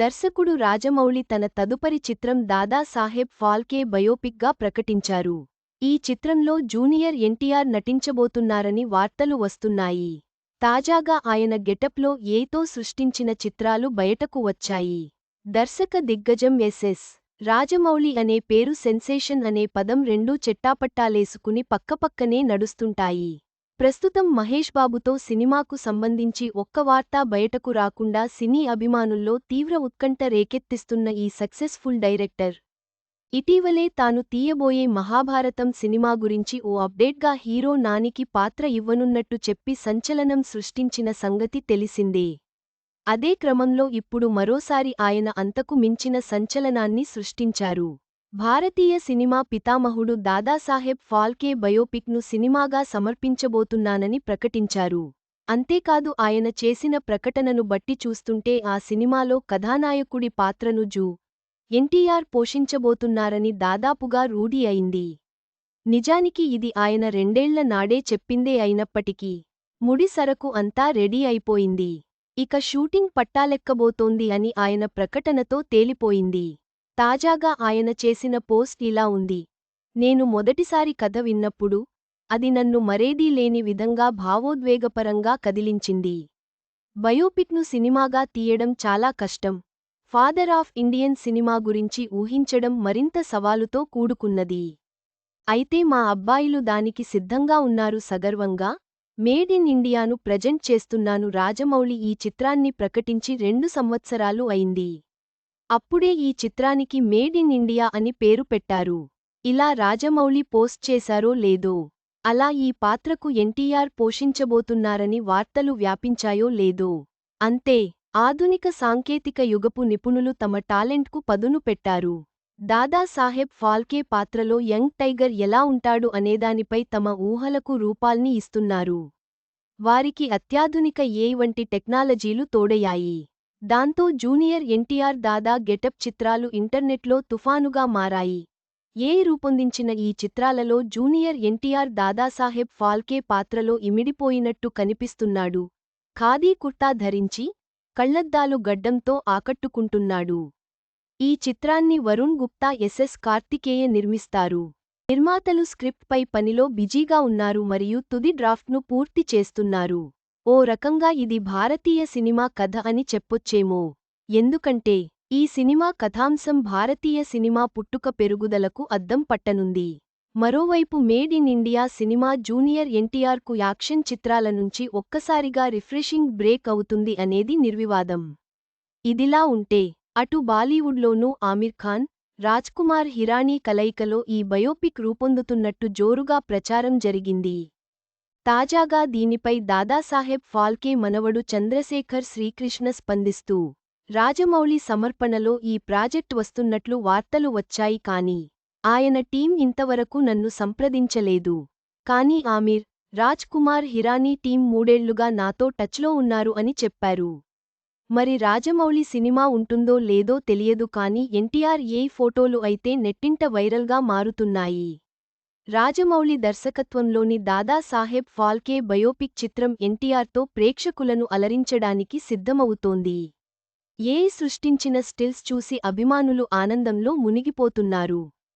దర్శకుడు రాజమౌళి తన తదుపరి చిత్రం దాదాసాహెబ్ ఫాల్కే బయోపిక్గా ప్రకటించారు. ఈ చిత్రంలో జూనియర్ ఎన్టీఆర్ నటించబోతున్నారని వార్తలు వస్తున్నాయి. తాజాగా ఆయన గెటప్లో ఏతో సృష్టించిన చిత్రాలు బయటకు వచ్చాయి. దర్శక దిగ్గజం ఎస్ఎస్ రాజమౌళి అనే పేరు సెన్సేషన్ అనే పదం రెండూ చెట్టాపట్టాలేసుకుని పక్కపక్కనే నడుస్తుంటాయి. ప్రస్తుతం మహేష్ బాబుతో సినిమాకు సంబంధించి ఒక్క వార్తా బయటకు రాకుండా సినీ అభిమానుల్లో తీవ్ర ఉత్కంఠ రేకెత్తిస్తున్న ఈ సక్సెస్ఫుల్ డైరెక్టర్. ఇటీవలే తాను తీయబోయే మహాభారతం సినిమా గురించి ఓ అప్డేట్గా హీరో నానికి పాత్ర ఇవ్వనున్నట్టు చెప్పి సంచలనం సృష్టించిన సంగతి తెలిసిందే. అదే క్రమంలో ఇప్పుడు మరోసారి ఆయన అంతకు మించిన సంచలనాన్ని సృష్టించారు. భారతీయ సినిమా పితామహుడు దాదాసాహెబ్ ఫాల్కే బయోపిక్ను సినిమాగా సమర్పించబోతున్నానని ప్రకటించారు. అంతేకాదు ఆయన చేసిన ప్రకటనను బట్టి చూస్తుంటే ఆ సినిమాలో కథానాయకుడి పాత్రను జూ. ఎన్టీఆర్ పోషించబోతున్నారని దాదాపుగా రూఢి అయింది. నిజానికి ఇది ఆయన రెండేళ్ళ నాడే చెప్పిందే అయినప్పటికీ ముడి సరకు అంతా రెడీ అయిపోయింది. ఇక షూటింగ్ పట్టాలెక్కబోతోంది అని ఆయన ప్రకటనతో తేలిపోయింది. తాజాగా ఆయన చేసిన పోస్ట్ ఇలా ఉంది. నేను మొదటిసారి కథ విన్నప్పుడు అది నన్ను మరేదీ లేని విధంగా భావోద్వేగపరంగా కదిలించింది. బయోపిక్ను సినిమాగా తీయడం చాలా కష్టం. ఫాదర్ ఆఫ్ ఇండియన్ సినిమా గురించి ఊహించడం మరింత సవాలుతో కూడుకున్నది. అయితే మా అబ్బాయిలు దానికి సిద్ధంగా ఉన్నారు సగర్వంగా మేడ్ ఇన్ ఇండియాను ప్రజెంట్ చేస్తున్నాను రాజమౌళి ఈ చిత్రాన్ని ప్రకటించి రెండు సంవత్సరాలు అయింది. అప్పుడే ఈ చిత్రానికి మేడ్ ఇన్ ఇండియా అని పేరు పెట్టారు. ఇలా రాజమౌళి పోస్ట్ చేశారో లేదో అలా ఈ పాత్రకు ఎన్టీఆర్ పోషించబోతున్నారని వార్తలు వ్యాపించాయో లేదో అంతే ఆధునిక సాంకేతిక యుగపు నిపుణులు తమ టాలెంట్కు పదును పెట్టారు. దాదాసాహెబ్ ఫాల్కే పాత్రలో యంగ్ టైగర్ ఎలా ఉంటాడు అనేదానిపై తమ ఊహలకు రూపాల్ని ఇస్తున్నారు. వారికి అత్యాధునిక ఏ వంటి టెక్నాలజీలు తోడయ్యాయి. దాంతో జూనియర్ ఎన్టీఆర్ దాదా గెటప్ చిత్రాలు ఇంటర్నెట్లో తుఫానుగా మారాయి. ఏ రూపొందించిన ఈ చిత్రాలలో జూనియర్ ఎన్టీఆర్ దాదాసాహెబ్ ఫాల్కే పాత్రలో ఇమిడిపోయినట్టు కనిపిస్తున్నాడు. ఖాదీ కుర్తా ధరించి కళ్ళద్దాలు గడ్డంతో ఆకట్టుకుంటున్నాడు. ఈ చిత్రాన్ని వరుణ్ గుప్తా ఎస్ఎస్ కార్తికేయ నిర్మిస్తారు. నిర్మాతలు స్క్రిప్ట్పై పనిలో బిజీగా ఉన్నారు మరియు తుది డ్రాఫ్ట్ను పూర్తి చేస్తున్నారు. ఓ రకంగా ఇది భారతీయ సినిమా కథ అని చెప్పొచ్చేమో. ఎందుకంటే ఈ సినిమా కథాంశం భారతీయ సినిమా పుట్టుక పెరుగుదలకు అద్దం పట్టనుంది. మరోవైపు made in India cinema junior ఎన్టీఆర్కు యాక్షన్ చిత్రాల నుంచి ఒక్కసారిగా రిఫ్రెషింగ్ బ్రేక్ అవుతుంది అనేది నిర్వివాదం. ఇదిలా ఉంటే అటు బాలీవుడ్లోనూ ఆమిర్ ఖాన్ రాజ్కుమార్ హిరానీ కలయికలో ఈ బయోపిక్ రూపొందుతున్నట్టు జోరుగా ప్రచారం జరిగింది. తాజాగా దీనిపై దాదాసాహెబ్ ఫాల్కే మనవడు చంద్రశేఖర్ శ్రీకృష్ణ స్పందిస్తూ రాజమౌళి సమర్పణలో ఈ ప్రాజెక్ట్ వస్తున్నట్లు వార్తలు వచ్చాయి కాని ఆయన టీం ఇంతవరకు నన్ను సంప్రదించలేదు. కానీ ఆమిర్ రాజ్ కుమార్ హిరానీ టీం మూడేళ్ళుగా నాతో టచ్లో ఉన్నారు అని చెప్పారు. మరి రాజమౌళి సినిమా ఉంటుందో లేదో తెలియదు కాని ఎన్టీఆర్ ఏ ఫోటోలు అయితే నెట్టింట వైరల్గా మారుతున్నాయి. రాజమౌళి దర్శకత్వంలోని దాదాసాహెబ్ ఫాల్కే బయోపిక్ చిత్రం ఎన్టీఆర్తో ప్రేక్షకులను అలరించడానికి సిద్ధమవుతోంది. ఏ సృష్టించిన స్టిల్స్ చూసి అభిమానులు ఆనందంలో మునిగిపోతున్నారు.